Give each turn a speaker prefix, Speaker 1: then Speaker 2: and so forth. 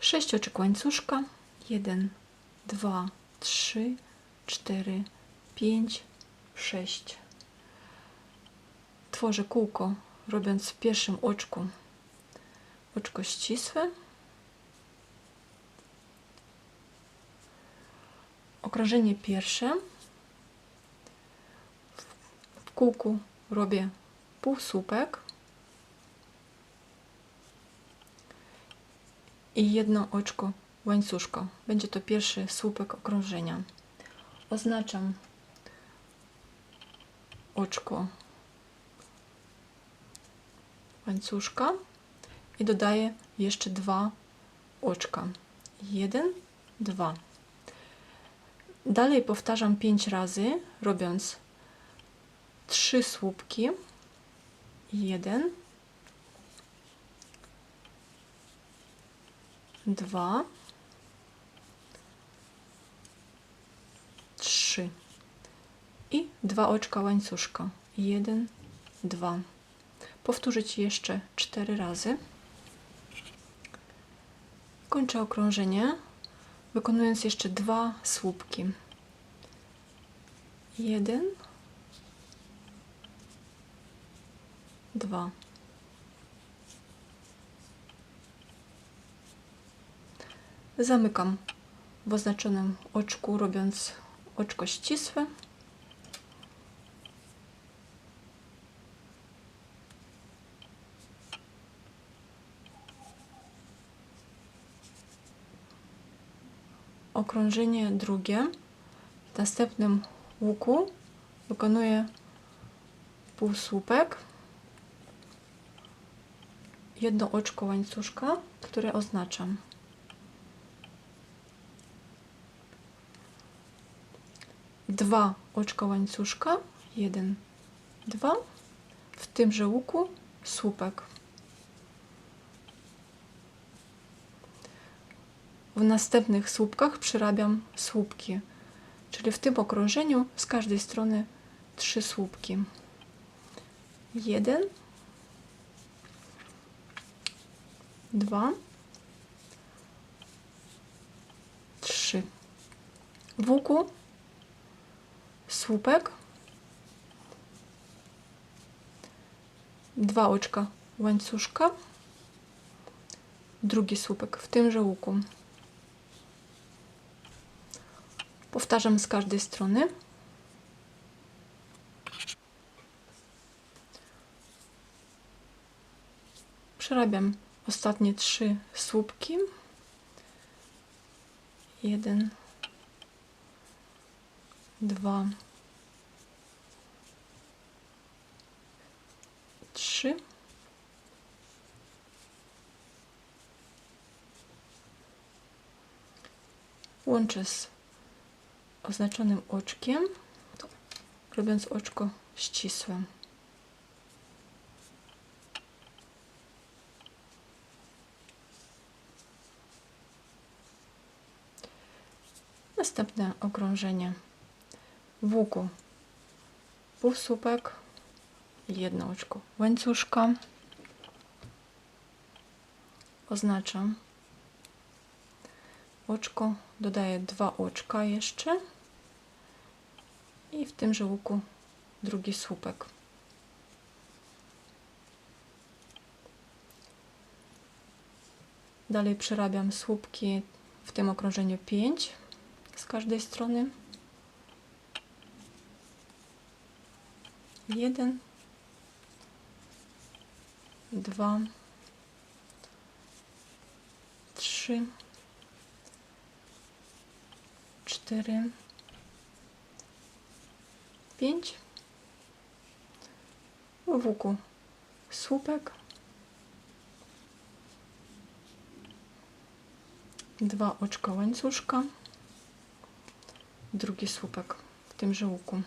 Speaker 1: 6 oczek łańcuszka. 1, 2, 3, 4, 5, 6. Tworzę kółko, robiąc w pierwszym oczku oczko ścisłe. Okrążenie pierwsze. W kółku robię półsłupek i jedno oczko łańcuszko. Będzie to pierwszy słupek okrążenia. Oznaczam oczko łańcuszka i dodaję jeszcze dwa oczka. Jeden, dwa. Dalej powtarzam pięć razy, robiąc trzy słupki. Jeden, dwa, trzy i dwa oczka łańcuszka. Jeden, dwa. Powtórzyć jeszcze cztery razy. Kończę okrążenie, wykonując jeszcze dwa słupki. Jeden, dwa. Zamykam w oznaczonym oczku, robiąc oczko ścisłe. Okrążenie drugie. W następnym łuku wykonuję półsłupek, jedno oczko łańcuszka, które oznaczam. Dwa oczka łańcuszka, jeden, dwa. W tymże łuku słupek. W następnych słupkach przerabiam słupki, czyli w tym okrążeniu z każdej strony trzy słupki. Jeden, dwa, trzy. W łuku słupek, dwa oczka łańcuszka, drugi słupek w tymże łuku. Powtarzam z każdej strony. Przerabiam ostatnie trzy słupki. Jeden, dwa, trzy. Łączę z oznaczonym oczkiem, robiąc oczko ścisłe. Następne okrążenie w łuku półsłupek, jedno oczko łańcuszka. Oznaczam oczko, dodaję dwa oczka jeszcze i w tymże łuku drugi słupek. Dalej przerabiam słupki w tym okrążeniu 5 z każdej strony. Jeden, dwa, trzy, cztery, pięć. W łuku słupek. Dwa oczka łańcuszka. Drugi słupek w tymże łuku.